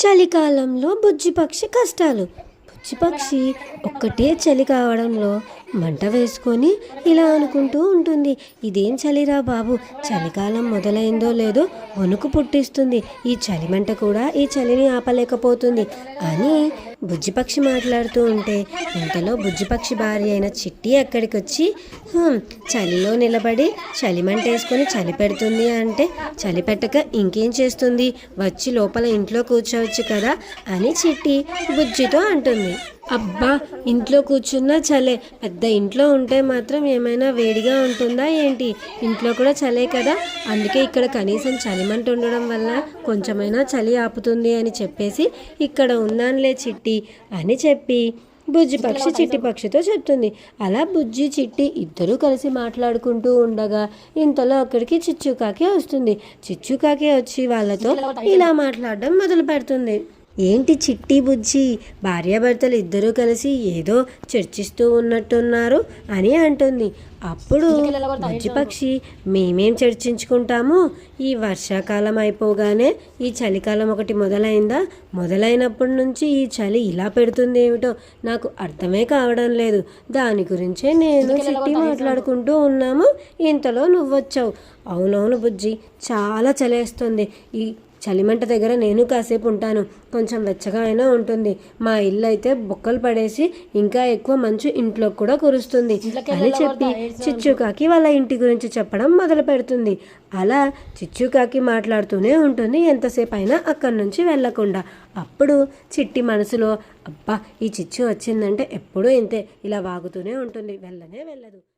చలికాలంలో బుజ్జిపక్షి కష్టాలు. బుజ్జిపక్షి ఒక్కటే చలి కావడంలో మంట వేసుకొని ఇలా అనుకుంటూ ఉంటుంది. ఇదేం చలిరా బాబు? చలికాలం మొదలైందో లేదో వణుకు పుట్టిస్తుంది. ఈ చలి మంట కూడా ఈ చలిని ఆపలేకపోతుంది. అని బుజ్జిపక్షి మాట్లాడుతూ ఉంటే ఇంతలో బుజ్జిపక్షి భార్య అయిన చిట్టి అక్కడికి వచ్చి చలిలో నిలబడి చలిమంటేసుకొని చలి పెడుతుంది అంటే చలి పెట్టక ఇంకేం చేస్తుంది? వచ్చి లోపల ఇంట్లో కూర్చోవచ్చు కదా అని చిట్టి బుజ్జితో అంటుంది. అబ్బా ఇంట్లో కూర్చున్నా చలే. పెద్ద ఇంట్లో ఉంటే మాత్రం ఏమైనా వేడిగా ఉంటుందా ఏంటి? ఇంట్లో కూడా చలే కదా. అందుకే ఇక్కడ కనీసం చలిమంట ఉండడం వల్ల కొంచెమైనా చలి ఆపుతుంది అని చెప్పేసి ఇక్కడ ఉన్నానులే చిట్టి అని చెప్పి బుజ్జి పక్షి చిట్టి పక్షితో చెప్తుంది. అలా బుజ్జి చిట్టి ఇద్దరూ కలిసి మాట్లాడుకుంటూ ఉండగా ఇంతలో అక్కడికి చిచ్చుకాకి వస్తుంది. చిచ్చుకాకి వచ్చి వాళ్ళతో ఇలా మాట్లాడడం మొదలు పెడుతుంది ఏంటి చిట్టి బుజ్జి? భార్యాభర్తలు ఇద్దరూ కలిసి ఏదో చర్చిస్తూ ఉన్నట్టున్నారు అని అంటుంది. అప్పుడు పక్షి మేమేం చర్చించుకుంటాము? ఈ వర్షాకాలం అయిపోగానే ఈ చలికాలం ఒకటి మొదలైందా? మొదలైనప్పటి నుంచి ఈ చలి ఇలా పెడుతుంది ఏమిటో నాకు అర్థమే కావడం లేదు. దాని గురించే నేను చిట్టి మాట్లాడుకుంటూ ఉన్నాము. ఇంతలో నువ్వొచ్చావు. అవునవును బుజ్జి చాలా చలేస్తుంది ఈ చలిమంట దగ్గర నేను కాసేపు ఉంటాను. కొంచెం వెచ్చగా అయినా ఉంటుంది. మా ఇల్లు అయితే బొక్కలు పడేసి ఇంకా ఎక్కువ మంచు ఇంట్లో కూడా కురుస్తుంది. అని చెప్పి చిచ్చుకాకి వాళ్ళ ఇంటి గురించి చెప్పడం మొదలు పెడుతుంది. అలా చిచ్చుకాకి మాట్లాడుతూనే ఉంటుంది. ఎంతసేపు అయినా అక్కడి నుంచి వెళ్ళకుండా. అప్పుడు చిట్టి మనసులో అబ్బా ఈ చిచ్చు వచ్చిందంటే ఎప్పుడూ ఇంతే. ఇలా వాగుతూనే ఉంటుంది. వెళ్ళనే వెళ్ళదు.